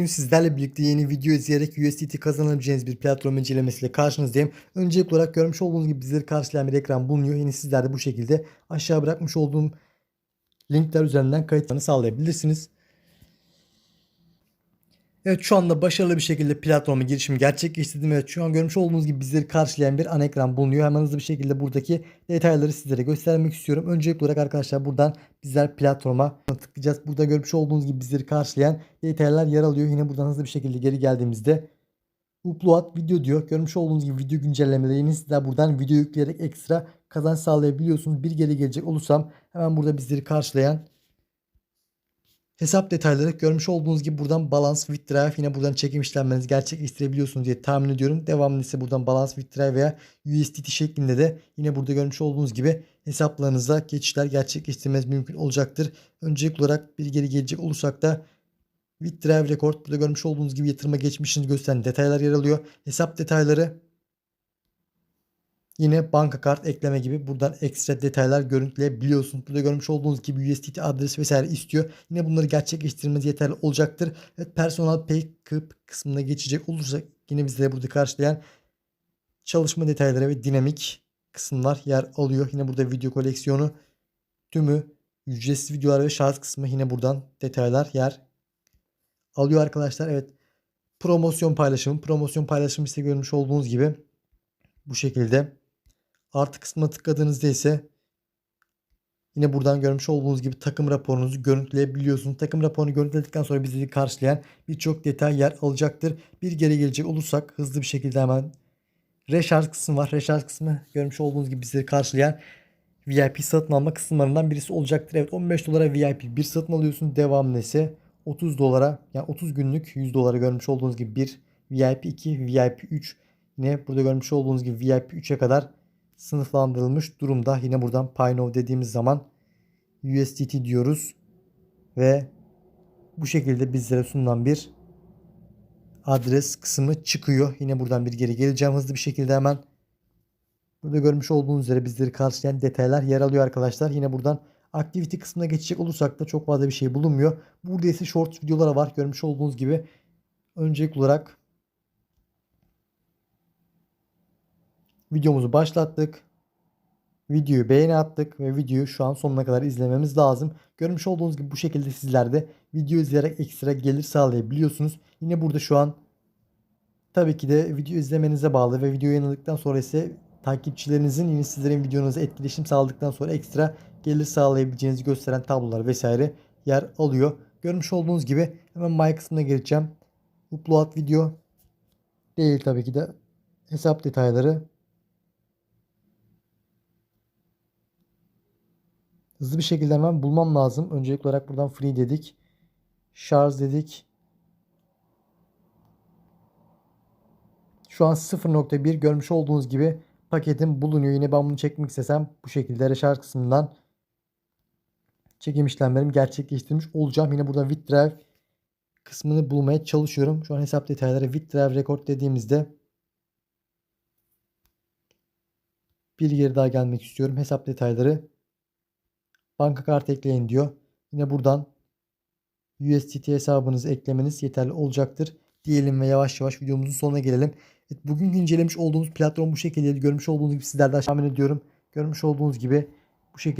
Bugün sizlerle birlikte yeni video izleyerek USDT kazanabileceğiniz bir platform incelemesiyle karşınızdayım. Öncelikli olarak görmüş olduğunuz gibi bizleri karşılayan bir ekran bulunuyor. Yine sizler de bu şekilde aşağı bırakmış olduğum linkler üzerinden kayıtlarını sağlayabilirsiniz. Evet şu anda başarılı bir şekilde platforma girişimi gerçekleştirdim. Evet şu an görmüş olduğunuz gibi bizleri karşılayan bir ana ekran bulunuyor. Hemen hızlı bir şekilde buradaki detayları sizlere göstermek istiyorum. Öncelikli olarak arkadaşlar buradan bizler platforma tıklayacağız. Burada görmüş olduğunuz gibi bizleri karşılayan detaylar yer alıyor. Yine buradan hızlı bir şekilde geri geldiğimizde upload video diyor. Görmüş olduğunuz gibi video güncellemeleri yine sizler buradan video yükleyerek ekstra kazanç sağlayabiliyorsunuz. Bir geri gelecek olursam hemen burada bizleri karşılayan Hesap detayları görmüş olduğunuz gibi buradan balance withdraw yine buradan çekim işlemlerinizi gerçekleştirebiliyorsunuz diye tahmin ediyorum. Devamlı ise buradan balance withdraw veya USDT şeklinde de yine burada görmüş olduğunuz gibi hesaplarınıza geçişler gerçekleştirmeniz mümkün olacaktır. Öncelikli olarak bir geri gelecek olursak da withdraw record burada görmüş olduğunuz gibi yatırıma geçmişinizi gösteren detaylar yer alıyor. Hesap detayları Yine banka kart ekleme gibi buradan ekstra detaylar görüntüleyebiliyorsunuz. Burada görmüş olduğunuz gibi USDT adresi vesaire istiyor. Yine bunları gerçekleştirmeniz yeterli olacaktır. Evet personal pay kısmına geçecek olursak yine bizlere burada karşılayan çalışma detayları ve dinamik kısımlar yer alıyor. Yine burada video koleksiyonu tümü ücretsiz videolar ve şarj kısmı yine buradan detaylar yer alıyor arkadaşlar. Evet promosyon paylaşımı promosyon paylaşımı ise görmüş olduğunuz gibi bu şekilde Artı kısmına tıkladığınızda ise yine buradan görmüş olduğunuz gibi takım raporunuzu görüntüleyebiliyorsunuz. Takım raporunu görüntüledikten sonra bizi karşılayan birçok detay yer alacaktır. Bir geri gelecek olursak hızlı bir şekilde hemen reşarj kısmı var. Reşarj kısmı görmüş olduğunuz gibi bizleri karşılayan VIP satın alma kısımlarından birisi olacaktır. Evet 15 dolara VIP bir satın alıyorsun. Devamlı ise 30 dolara yani 30 günlük 100 dolara görmüş olduğunuz gibi bir VIP 2, VIP 3 yine burada görmüş olduğunuz gibi VIP 3'e kadar sınıflandırılmış durumda. Yine buradan Pinov dediğimiz zaman USDT diyoruz ve bu şekilde bizlere sunulan bir adres kısmı çıkıyor. Yine buradan bir geri geleceğim hızlı bir şekilde hemen. Burada görmüş olduğunuz üzere bizleri karşılayan detaylar yer alıyor arkadaşlar. Yine buradan activity kısmına geçecek olursak da çok fazla bir şey bulunmuyor. Burada ise short videolara var. Görmüş olduğunuz gibi öncelikli olarak videomuzu başlattık. Videoyu beğeni attık ve videoyu şu an sonuna kadar izlememiz lazım. Görmüş olduğunuz gibi bu şekilde sizler de video izleyerek ekstra gelir sağlayabiliyorsunuz. Yine burada şu an tabii ki de video izlemenize bağlı ve video yayınladıktan sonra ise takipçilerinizin yine sizlerin videonuza etkileşim sağladıktan sonra ekstra gelir sağlayabileceğinizi gösteren tablolar vesaire yer alıyor. Görmüş olduğunuz gibi hemen my kısmına geçeceğim. Upload video değil tabii ki de hesap detayları Hızlı bir şekilde hemen bulmam lazım. Öncelikli olarak buradan free dedik. Şarj dedik. Şu an 0.1 görmüş olduğunuz gibi paketim bulunuyor. Yine ben bunu çekmek istesem bu şekilde reşarj kısmından çekim işlemlerimi gerçekleştirmiş olacağım. Yine burada WithDrive kısmını bulmaya çalışıyorum. Şu an hesap detayları WithDrive Record dediğimizde bir geri daha gelmek istiyorum. Hesap detayları banka kartı ekleyin diyor. Yine buradan USDT hesabınızı eklemeniz yeterli olacaktır. Diyelim ve yavaş yavaş videomuzun sonuna gelelim. Evet, bugün incelemiş olduğumuz platform bu şekilde görmüş olduğunuz gibi sizlerden tahmin ediyorum. Görmüş olduğunuz gibi bu şekilde